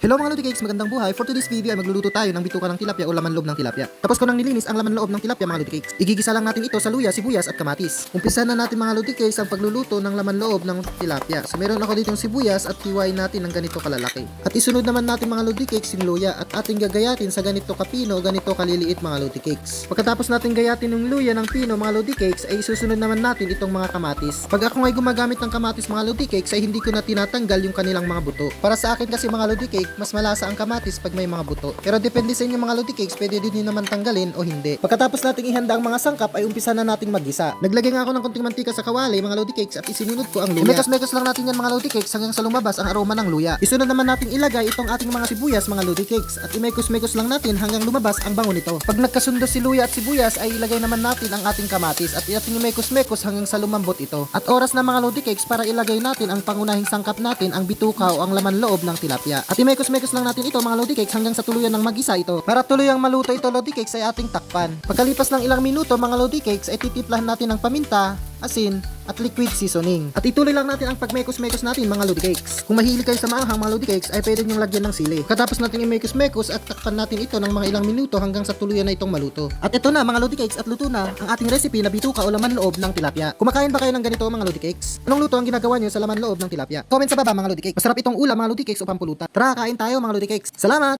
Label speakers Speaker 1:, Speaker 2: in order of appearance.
Speaker 1: Hello mga Lodi Cakes, magandang buhay. For today's video ay magluluto tayo ng bituka ng tilapia o laman loob ng tilapia. Tapos ko nang nilinis ang laman loob ng tilapia mga Lodi Cakes. Igigisa lang natin ito sa luya, sibuyas at kamatis. Umpisa na natin mga Lodi Cakes ang pagluluto ng laman loob ng tilapia. So meron ako ditong sibuyas at hiwain natin ng ganito kalalaki. At isunod naman natin mga Lodi Cakes yung luya at ating gagayatin sa ganito kapino ganito kaliliit mga Lodi Cakes. Pagkatapos natin gayatin yung luya ng pino mga Lodi Cakes ay isusunod naman natin itong mga kamatis. Pag ako ay gumagamit ng kamatis mga Lodi Cakes ay hindi ko na tinatanggal yung kanilang mga buto. Para sa akin kasi mga Lodi Cake, mas malasa ang kamatis pag may mga buto. Pero depende sa inyo mga Lodi Cakes, pwede din naman tanggalin o hindi. Pagkatapos nating ihanda ang mga sangkap ay umpisa na nating magisa. Naglagay nga ako ng konting mantika sa kawali mga Lodi Cakes at isinunod ko ang luya. Mekas-mekas lang natin yan mga Lodi Cakes hanggang sa lumabas ang aroma ng luya. Isunod naman nating ilagay itong ating mga sibuyas mga Lodi Cakes at imekos-mekos lang natin hanggang lumabas ang bango nito. Pag nagkasundo si luya at sibuyas ay ilagay naman natin ang ating kamatis at ating imekos-mekos hanggang sa lumambot ito. At oras na mga Lodi Cakes para ilagay natin ang pangunahing sangkap natin ang bituka o ang laman loob ng tilapia. At imekos-mekos lang natin ito mga Lodi Cakes hanggang sa tuluyan ng magisa ito. Para tuluyang maluto ito Lodi Cakes ay ating takpan. Pagkalipas ng ilang minuto mga Lodi Cakes ay titiplahan natin ng paminta, asin, at liquid seasoning. At ituloy lang natin ang pagmekos-mekos natin mga Lodi Cakes. Kung mahilig kayo sa maanghang mga Lodi Cakes ay pwede niyong lagyan ng sili. Katapos natin i-mekos-mekos at takpan natin ito ng mga ilang minuto hanggang sa tuluyan na itong maluto. At ito na mga Lodi Cakes at luto na ang ating recipe na bituka o laman loob ng tilapia. Kumakain ba kayo ng ganito mga Lodi Cakes? Anong luto ang ginagawa niyo sa laman loob ng tilapia? Comment sa baba mga Lodi Cakes. Masarap itong ulam mga Lodi Cakes o pampulutan. Tara, kain tayo mga Lodi Cakes. Salamat!